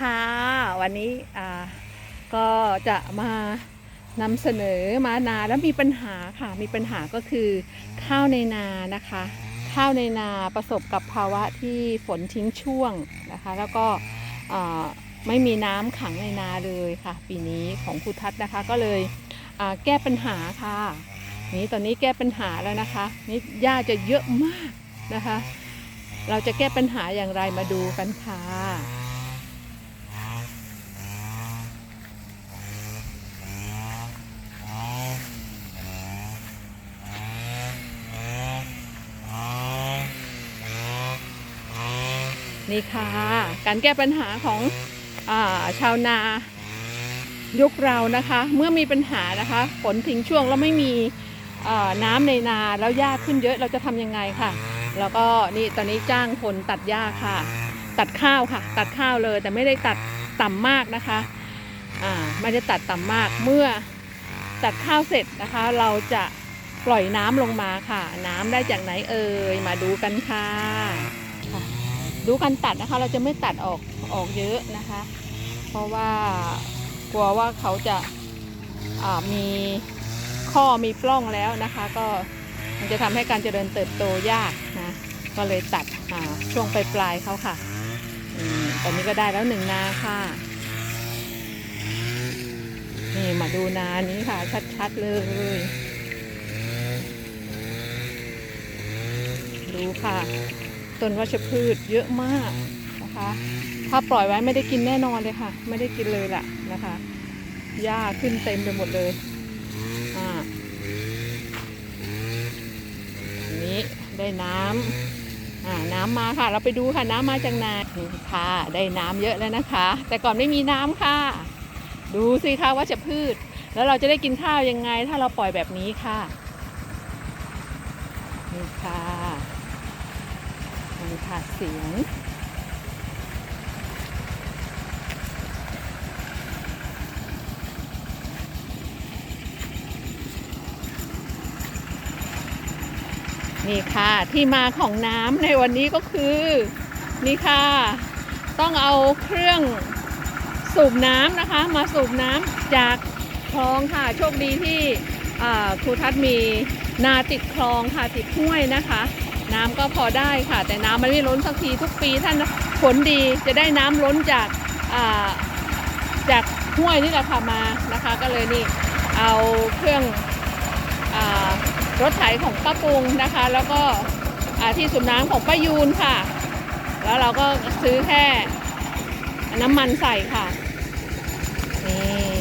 ค่ะ วันนี้อ่าก็จะมานำเสนอมานาแล้วมีปัญหาค่ะ มีปัญหาก็คือข้าวในนานะคะ ข้าวในนาประสบกับภาวะที่ฝนทิ้งช่วงนะคะ แล้วก็ไม่มีน้ำขังในนาเลยค่ะ ปีนี้ของครูทัศน์นะคะก็เลยแก้ปัญหาค่ะนี่ตอนนี้แก้ปัญหาแล้วนะคะนี่หญ้าจะเยอะมากนะคะ เราจะแก้ปัญหาอย่างไรมาดูกันค่ะ นี่ค่ะ การแก้ปัญหาของอาชาวนายุคเรานะคะ เมื่อมีปัญหานะคะฝนทิ้งช่วงแล้วไม่มีน้ำในนาแล้วหญ้าขึ้นเยอะเราจะทำยังไงค่ะ แล้วก็นี่ตอนนี้จ้างคนตัดหญ้าค่ะ ตัดข้าวค่ะ ตัดข้าวเลยแต่ไม่ได้ตัดต่ำมากนะคะอ่าไม่ได้ตัดต่ำมากเมื่อตัดข้าวเสร็จนะคะ เราจะปล่อยน้ำลงมาค่ะ น้ำได้จากไหนเอ่ยมาดูกันค่ะ ดูการตัดนะคะ เราจะไม่ตัดออกออกเยอะนะคะ เพราะว่ากลัวว่าเขาจะามีข้อมีปล้องแล้วนะคะ ก็มันจะทำให้การเจริญเติบโตยากนะ ก็เลยตัดช่วงปลายๆเขาค่ะอตอนนี้ก็ได้แล้วหนึ่งนาค่ะ นี่มาดูนานี้ค่ะ ชัดๆเลย ดูค่ะ ต้นวัชพืชเยอะมากนะคะ ถ้าปล่อยไว้ไม่ได้กินแน่นอนเลยค่ะ ไม่ได้กินเลยล่ะนะคะหญ้าขึ้นเต็มไปหมดเลยอ่าอันนี้ได้น้ำอ่าน้ำมาค่ะ เราไปดูค่ะน้ำมาจากนานี่ค่ะได้น้ำเยอะแล้วนะคะ แต่ก่อนไม่มีน้ำค่ะ ดูสิคะวัชพืช แล้วเราจะได้กินข้าวยังไง ถ้าเราปล่อยแบบนี้ค่ะนี่ค่ะ นี่ค่ะเสียงนี่ค่ะที่มาของน้ำในวันนี้ก็คือ นี่ค่ะ ต้องเอาเครื่องสูบน้ำนะคะ มาสูบน้ำจากคลองค่ะ โชคดีที่ครูทัศมีนาติดคลองค่ะติดห้วยนะคะ น้ำก็พอได้ค่ะ แต่น้ำมันไม่ล้นสักทีทุกปีท่านฝนดีจะได้น้ำล้นจากาจากห้วยนี่แหละค่ะมานะคะ ก็เลยนี่เอาเครื่องอรถไถของป้าปุงนะคะ แล้วก็ที่สูบน้ำของป้ายูนค่ะ แล้วเราก็ซื้อแค่น้ำมันใส่ค่ะนี่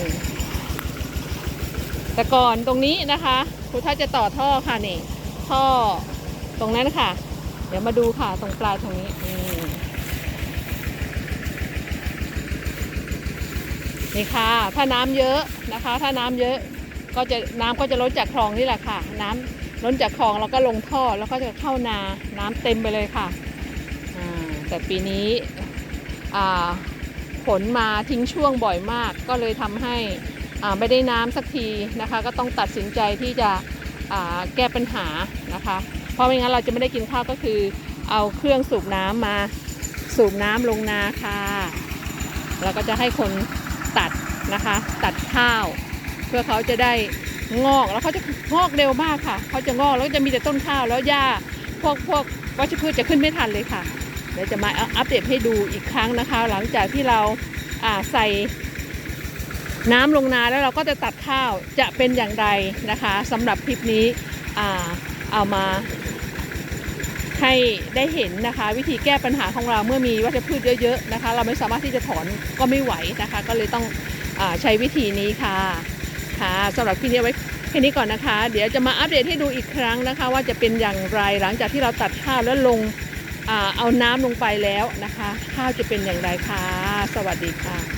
แต่ก่อนตรงนี้นะคะครูท่าจะต่อท่อค่ะนี่ท่อ ตรงนั้นค่ะ เดี๋ยวมาดูค่ะตรงปลายตรงนี้นี่ค่ะ ถ้าน้ำเยอะนะคะ ถ้าน้ำเยอะก็จะน้ำก็จะล้นจากคลองนี่แหละค่ะ น้ำล้นจากคลองแล้วก็ลงท่อแล้วก็จะเข้านาน้ำเต็มไปเลยค่ะแต่ปีนี้อ่าฝนมาทิ้งช่วงบ่อยมาก ก็เลยทำให้ไม่ได้น้ำสักทีนะคะ ก็ต้องตัดสินใจที่จะแก้ปัญหานะคะ เพราะไม่งั้นเราจะไม่ได้กินข้าวก็คือ เอาเครื่องสูบน้ำมาสูบน้ำลงนาค่ะแล้วก็จะให้คนตัดนะคะ ตัดข้าว เพื่อเขาจะได้งอกแล้วเขาจะงอกเร็วมากค่ะเขาจะงอกแล้วก็จะมีแต่ต้นข้าวแล้วหญ้าพวกพวกวัชพืชจะขึ้นไม่ทันเลยค่ะเดี๋ยวจะมาอัปเดตให้ดูอีกครั้งนะคะ หลังจากที่เราอ่าใส่น้ำลงนาแล้วเราก็จะตัดข้าวจะเป็นอย่างไรนะคะสำหรับคลิปนี้อ่า เอามาให้ได้เห็นนะคะ วิธีแก้ปัญหาของเราเมื่อมีวัชพืชเยอะๆนะคะ เราไม่สามารถที่จะถอนก็ไม่ไหวนะคะ ก็เลยต้องอใช้วิธีนี้ค่ะค่ะสำหรับคลิปนี้ไว้แค่นี้ก่อนนะคะ เดี๋ยวจะมาอัปเดตให้ดูอีกครั้งนะคะ ว่าจะเป็นอย่างไรหลังจากที่เราตัดข้าวแล้วลงอเอาน้ำลงไปแล้วนะคะ ข้าวจะเป็นอย่างไรคะสวัสดีค่ะ